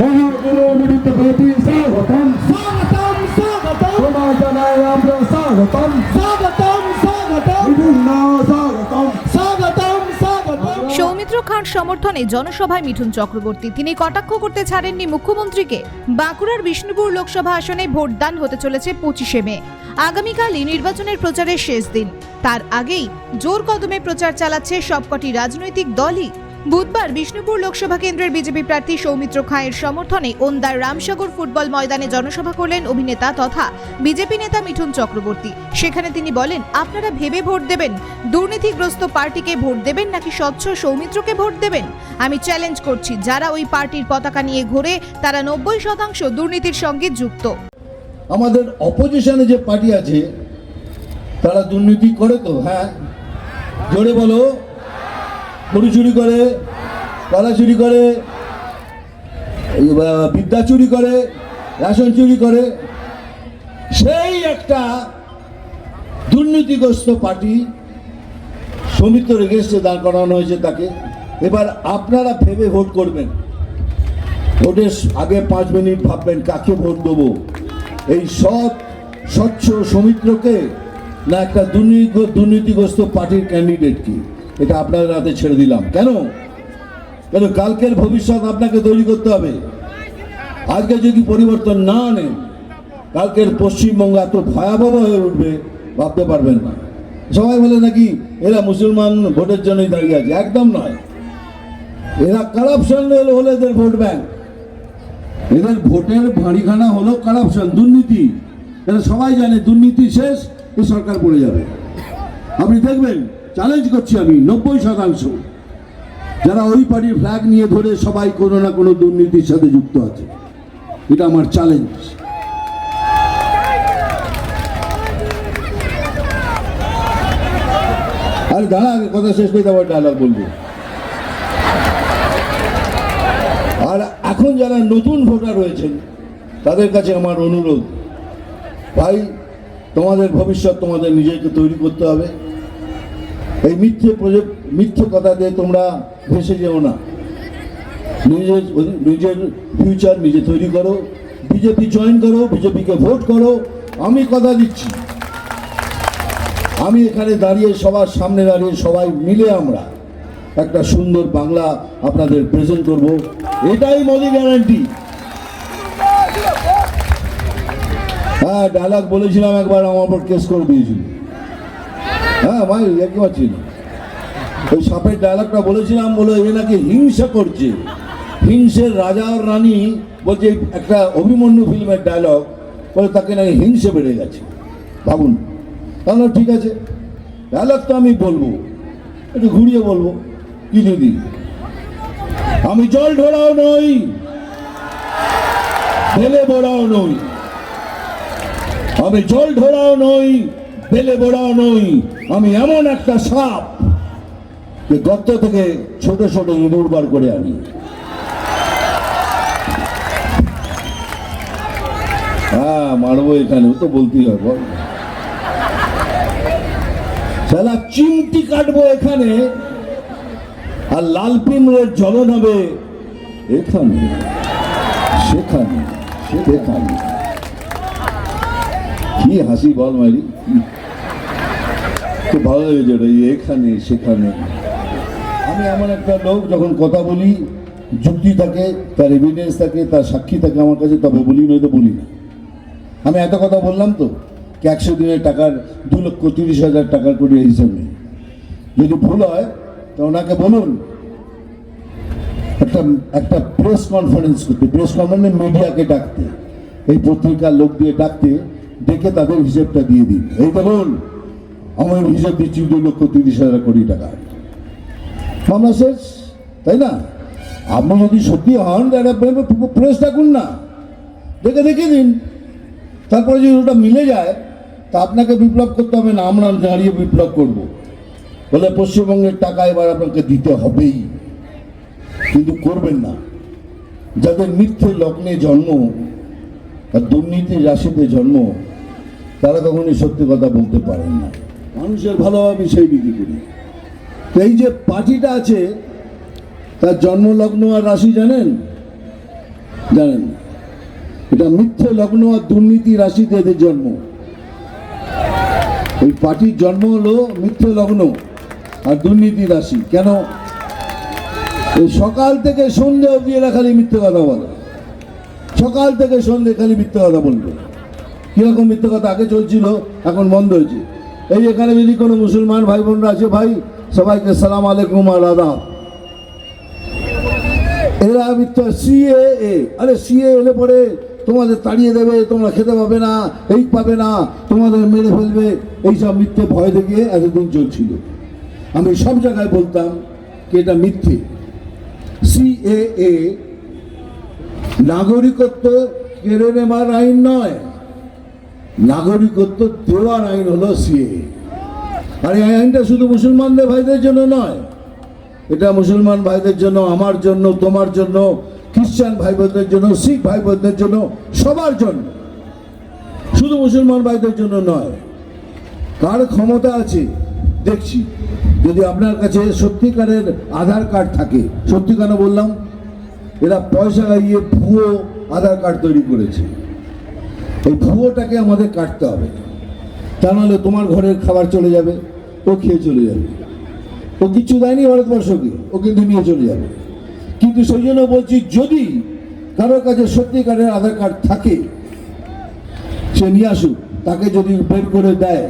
মহাগুরু প্রতি স্বাগতম। স্বাগতম স্বাগতম। তোমার জানাই আমরা স্বাগতম। স্বাগতম স্বাগতম। বিভিন্ন স্বাগতম। স্বাগতম স্বাগতম। সৌমিত্র খান সমর্থনে জনসভায় মিঠুন চক্রবর্তী। তিনি কটাক্ষ করতে ছাড়েননি মুখ্যমন্ত্রীকে। বাঁকুড়ার বিষ্ণুপুর লোকসভা আসনে ভোটদান হতে চলেছে পঁচিশে মে। আগামীকালই নির্বাচনের প্রচারের শেষ দিন। তার আগেই জোর কদমে প্রচার চালাচ্ছে সবকটি রাজনৈতিক দলই। বুধবার বিষ্ণুপুর লোকসভা কেন্দ্রের বিজেপি প্রার্থী সৌমিত্র খাঁয়ের সমর্থনে ওন্দার রামসাগর ফুটবল ময়দানে জনসভা করলেন অভিনেতা তথা বিজেপি নেতা মিঠুন চক্রবর্তী। সেখানে তিনি বলেন, আপনারা ভেবে ভোট দেবেন। দুর্নীতিগ্রস্ত পার্টিকে ভোট দেবেন নাকি স্বচ্ছ সৌমিত্রকে ভোট দেবেন? আমি চ্যালেঞ্জ করছি, যারা ওই পার্টির পতাকা নিয়ে ঘোরে, তারা নব্বই শতাংশ দুর্নীতির সঙ্গে যুক্ত। আমাদের অপোজিশনে যে পার্টি আছে, তারা দুর্নীতি করে তো হ্যাঁ? জোরে বলো। গরু চুরি করে কলা চুরি করে বিদ্যা চুরি করে, রেশন চুরি করে। সেই একটা দুর্নীতিগ্রস্ত পার্টি সমিত্র রেগেস্টে দাঁড় করানো হয়েছে তাকে। এবার আপনারা ভেবে ভোট করবেন। ভোটের আগে পাঁচ মিনিট ভাববেন কাকে ভোট দেবো। এই সৎ, স্বচ্ছ সমিত্রকে না একটা দুর্নীতি, দুর্নীতিগ্রস্ত পার্টির ক্যান্ডিডেটকে এটা আপনাদের হাতে ছেড়ে দিলাম। কেন? কেন? কালকের ভবিষ্যৎ আপনাকে তৈরি করতে হবে। আজকে যদি পরিবর্তন না আনেন কালকের পশ্চিমবঙ্গ এত ভয়াবহ হয়ে উঠবে, ভাবতে পারবেন না। সবাই বলে নাকি, এরা মুসলমান ভোটের জন্যই দাঁড়িয়ে আছে। একদম নয়। এরা কারাপশন হলে এদের ভোট ব্যাংক এদের ভোটের ভাঁড়িখানা হলো কারাপশন দুর্নীতি। এটা সবাই জানে দুর্নীতি শেষ সরকার পড়ে যাবে। আপনি দেখবেন চ্যালেঞ্জ করছি আমি, নব্বই শতাংশ। যারা ওই পার্টির ফ্ল্যাগ নিয়ে ধরে সবাই কোনো না কোনো দুর্নীতির সাথে যুক্ত আছে। এটা আমার চ্যালেঞ্জ আর দাঁড়া কথা শেষ করে আবার ডায়লগ বলব। আর এখন যারা নতুন ভোটার রয়েছেন, তাদের কাছে আমার অনুরোধ, ভাই, তোমাদের ভবিষ্যৎ তোমাদের নিজেকে তৈরি করতে হবে। এই মিথ্যে প্রজেক্ট, মিথ্যে কথা দিয়ে তোমরা ভেসে যেও না। নিজের নিজের ফিউচার নিজে তৈরি করো, বিজেপি জয়েন করো, বিজেপিকে ভোট করো, আমি কথা দিচ্ছি। আমি এখানে দাঁড়িয়ে, সবার সামনে দাঁড়িয়ে সবাই মিলে আমরা একটা সুন্দর বাংলা আপনাদের প্রেজেন্ট করব। এটাই মোদি গ্যারান্টি হ্যাঁ ডায়লগ বলেছিলাম একবার, আমার উপর কেস করে দিয়েছিল। হ্যাঁ ভাই একই পাচ্ছি না ওই সাপের ডায়লগটা বলেছিলাম বলে এ নাকি হিংসা করছে। হিংসের রাজা আর রানী বলছে একটা অভিমন্যু ফিল্মের ডায়লগ বলে তাকে নাকি হিংসে বেড়ে গেছে। ভাবুন। তাহলে ঠিক আছে। ডায়লগ তো আমি বলব। একটু ঘুরিয়ে বলব। কি দিদি? আমি জল ঢোড়াও নই। বেলে বোড়াও নই। আমি জল ঢোড়াও নই। বেলে বোড়াও নই। আমি এমন একটা সাপ যে গর্ত থেকে ছোট ছোট ইঁদুর বার করে আনি। হ্যাঁ মারবো এখানে তো বলতেই হয়, বল। চিমটি কাটবো এখানে, আর লাল পিমড়ের জ্বলন হবে এখানে, সেখানে সেখানে। কি হাসি, বল মারি খুব ভালো লেগেছে ওটা এখানে, সেখানে। আমি এমন একটা লোক, যখন কথা বলি, যুক্তি থাকে, তার এভিডেন্স থাকে, তার সাক্ষী থাকে আমার কাছে, তবে বলি নয়তো বলি না। আমি এত কথা বললাম তো, কি একশো দিনের টাকার, দু লক্ষ তিরিশ হাজার টাকার করে হিসাব নেই। যদি ভুল হয়, তো ওনাকে বলুন। একটা একটা প্রেস কনফারেন্স করতে প্রেস কনফারেন্স মিডিয়াকে ডাকতে। এই পত্রিকার লোক দিয়ে ডাকতে ডেকে তাদের হিসেবটা দিয়ে দিন। এই দেখুন আমার হিসাব দিচ্ছি দু লক্ষ তিরিশ হাজার কোটি টাকা। মামলা শেষ, তাই না? আপনি যদি সত্যি হন প্রেস ডাকুন না। দেখে দেখে দিন তারপরে যদি ওটা মিলে যায়, তা আপনাকে বিপ্লব করতে হবে না আমরা দাঁড়িয়ে বিপ্লব করব। বলে পশ্চিমবঙ্গের টাকা এবার আপনাকে দিতে হবেই। কিন্তু করবেন না। যাদের মিথ্যে লগ্নে জন্ম আর দুর্নীতির রাশিতে জন্ম, তারা কখনোই সত্যি কথা বলতে পারেন না। মানুষের ভালোভাবে সেই বিক্রি করি। এই যে পার্টিটা আছে, তার জন্মলগ্ন আর রাশি জানেন? জানেন? এটা মিথ্যে লগ্ন আর দুর্নীতি রাশিতে এদের জন্ম। ওই পার্টির জন্ম হলো মিথ্যে লগ্ন আর দুর্নীতি রাশি। কেন? এই সকাল থেকে সন্ধ্যে অবধি এরা খালি মিথ্যে কথা বলে। সকাল থেকে সন্ধ্যে খালি মিথ্যে কথা বলবে। কীরকম মিথ্যে কথা আগে চলছিল, এখন বন্ধ হয়েছে। এই এখানে যদি কোনো মুসলমান ভাই বোনরা আছে, ভাই, সবাইকে সালাম আলাইকুম আদাব। এরা মিথ্যা সিএ আরে সিএ এলে পরে তোমাদের তাড়িয়ে দেবে, তোমরা খেতে পাবে না, এই পাবে না, তোমাদের মেরে ফেলবে। এইসব মিথ্যে ভয় দেখিয়ে এতদিন চলছিল। আমি সব জায়গায় বলতাম যে এটা মিথ্যে। সিএ নাগরিকত্ব কেড়ে নেবার আইন নয়। নাগরিকত্ব দেওয়ার আইন হলো সিএ। আর এই আইনটা শুধু মুসলমানদের ভাইদের জন্য নয়, এটা মুসলমান ভাইদের জন্য, আমার জন্য, তোমার জন্য, খ্রিস্টান ভাই বোনদের জন্য, শিখ ভাই বোনদের জন্য, সবার জন্য। শুধু মুসলমান ভাইদের জন্য নয়, কার ক্ষমতা আছে? দেখছি। যদি আপনার কাছে সত্যিকারের আধার কার্ড থাকে, সত্যি কেন বললাম? এরা পয়সা লাগিয়ে ভুয়ো আধার কার্ড তৈরি করেছে। এই ভুয়োটাকে আমাদের কাটতে হবে। তা নাহলে তোমার ঘরের খাবার চলে যাবে, ও খেয়ে চলে যাবে। ও কিচ্ছু দেয়নি ভারতবর্ষকে, ও কিন্তু নিয়ে চলে যাবে। কিন্তু সেই জন্য বলছি, যদি কারোর কাছে সত্যিকারের আধার কার্ড থাকে, সে নিয়ে আসুক। তাকে যদি বের করে দেয়,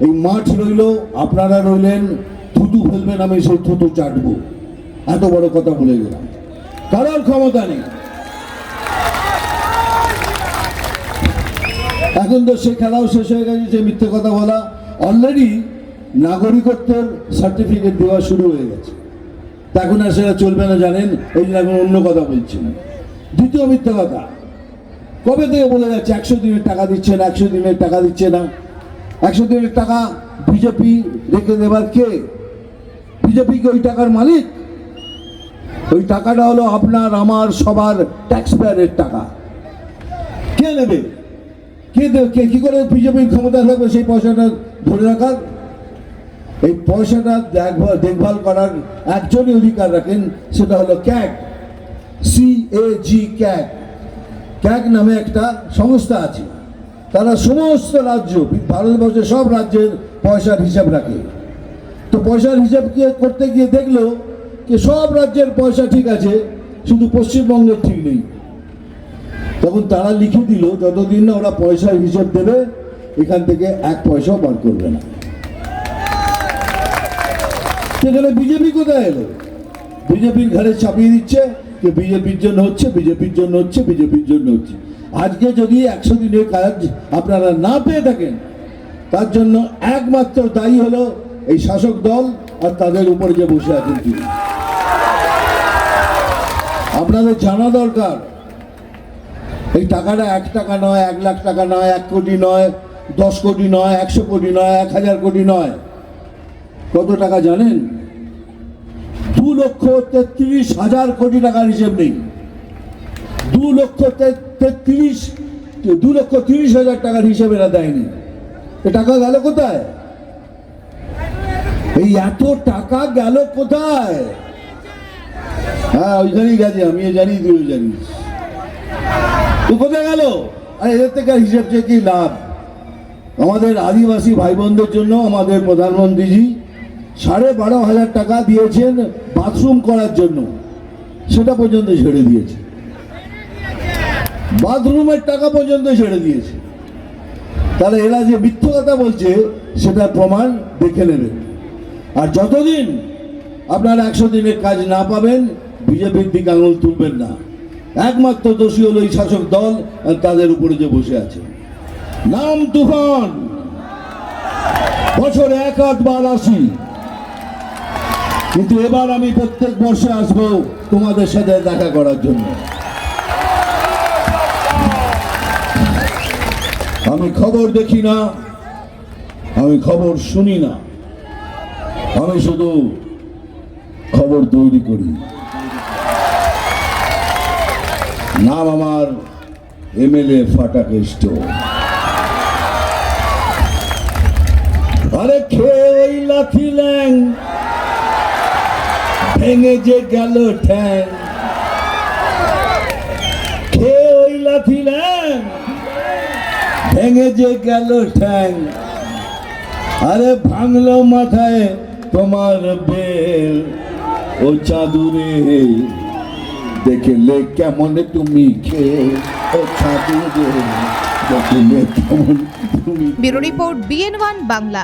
এই মাঠ রইল, আপনারা রইলেন, থুতু ফেলবেন আমি সেই থুতু চাটবো। এত বড় কথা বলে গেলাম। কারোর ক্ষমতা নেই। এখন তো সে খেলাও শেষ হয়ে গেছে, যে মিথ্যে কথা বলা। অলরেডি নাগরিকত্বের সার্টিফিকেট দেওয়া শুরু হয়ে গেছে। তা এখন আর সেটা চলবে না, জানেন? এই জন্য এখন অন্য কথা বলছেন দ্বিতীয় মিথ্যে কথা। কবে থেকে বলে যাচ্ছে, একশো দিনের টাকা দিচ্ছে না, একশো দিনের টাকা দিচ্ছে না? একশো দিনের টাকা বিজেপি রেখে দেবার কে? বিজেপি কি ওই টাকার মালিক? ওই টাকাটা হলো আপনার, আমার, সবার ট্যাক্স পেয়ারের টাকা। কে নেবে? কে দেবে কে কি করে বিজেপির ক্ষমতা থাকবে সেই পয়সাটা ধরে রাখার? এই পয়সাটা দেখভাল দেখভাল করার একজনই অধিকার রাখেন, সেটা হলো CAG C A G CAG. CAG নামে একটা সংস্থা আছে। তারা সমস্ত রাজ্য, ভারতবর্ষের সব রাজ্যের পয়সার হিসাব রাখে। তো পয়সার হিসাব করতে গিয়ে দেখল যে সব রাজ্যের পয়সা ঠিক আছে, শুধু পশ্চিমবঙ্গের ঠিক নেই। তখন তারা লিখে দিল, যতদিন না ওরা পয়সার হিসেব দেবে, এখান থেকে এক পয়সাও বার করবে না। সেখানে বিজেপি কোথায় এলো? বিজেপির ঘরে চাপিয়ে দিচ্ছে যে বিজেপির জন্য হচ্ছে, বিজেপির জন্য হচ্ছে, বিজেপির জন্য হচ্ছে। আজকে যদি একশো দিনের কাজ আপনারা না পেয়ে থাকেন, তার জন্য একমাত্র দায়ী হলো এই শাসক দল আর তাদের উপরে যে বসে আছেন তিনি। আপনাদের জানা দরকার এই টাকাটা এক টাকা নয়, এক লাখ টাকা নয়, এক কোটি নয়, দশ কোটি নয়, একশো কোটি নয়, এক হাজার কোটি নয়। কত টাকা জানেন? দু লক্ষ তেত্রিশ হাজার কোটি টাকার হিসেব নেই। দু লক্ষ তেত্রিশ, দু লক্ষ তিরিশ হাজার টাকার হিসেব এরা দেয়নি। এ টাকা গেল কোথায়? এই এত টাকা গেল কোথায়? হ্যাঁ ওইখানেই গেছে, আমিও জানি তুইও জানিস। তো গেল। আর এদের থেকে হিসেব চেয়ে কি লাভ? আমাদের আদিবাসী ভাই বোনদের জন্য আমাদের প্রধানমন্ত্রীজি সাড়ে বারো হাজার টাকা দিয়েছেন বাথরুম করার জন্য। সেটা পর্যন্ত ছেড়ে দিয়েছে। বাথরুমের টাকা পর্যন্ত ছেড়ে দিয়েছে। তাহলে এরা যে মিথ্য কথা বলছে সেটা প্রমাণ দেখে নেবেন আর যতদিন আপনারা একশো দিনের কাজ না পাবেন, বিজেপির দিকে আঙুল তুলবেন না। একমাত্র দোষী হলো এই শাসক দল তাদের উপরে যে বসে আছে। নাম তুফান। বছরে এক আধবার আসি। কিন্তু এবার আমি প্রত্যেক বর্ষে আসব তোমাদের সাথে দেখা করার জন্য। আমি খবর দেখি না, আমি খবর শুনি না। আমি শুধু খবর তৈরি করি। নাম আমার এমএলএ ফাটা কেষ্ট আরে খেয়ে ওই লাথি ল্যাং। ভেঙে যে গেল ঠ্যাং। খেয়ে ওই লাথি ল্যাং। ভেঙে যে গেল ঠ্যাং। আরে ভাঙলো মাথায় তোমার বেল। ও চাদুরে দেখলে কেমন তুমি খেয়ে ও চাদুরে দেখলে কেমন তুমি ওয়ান বাংলা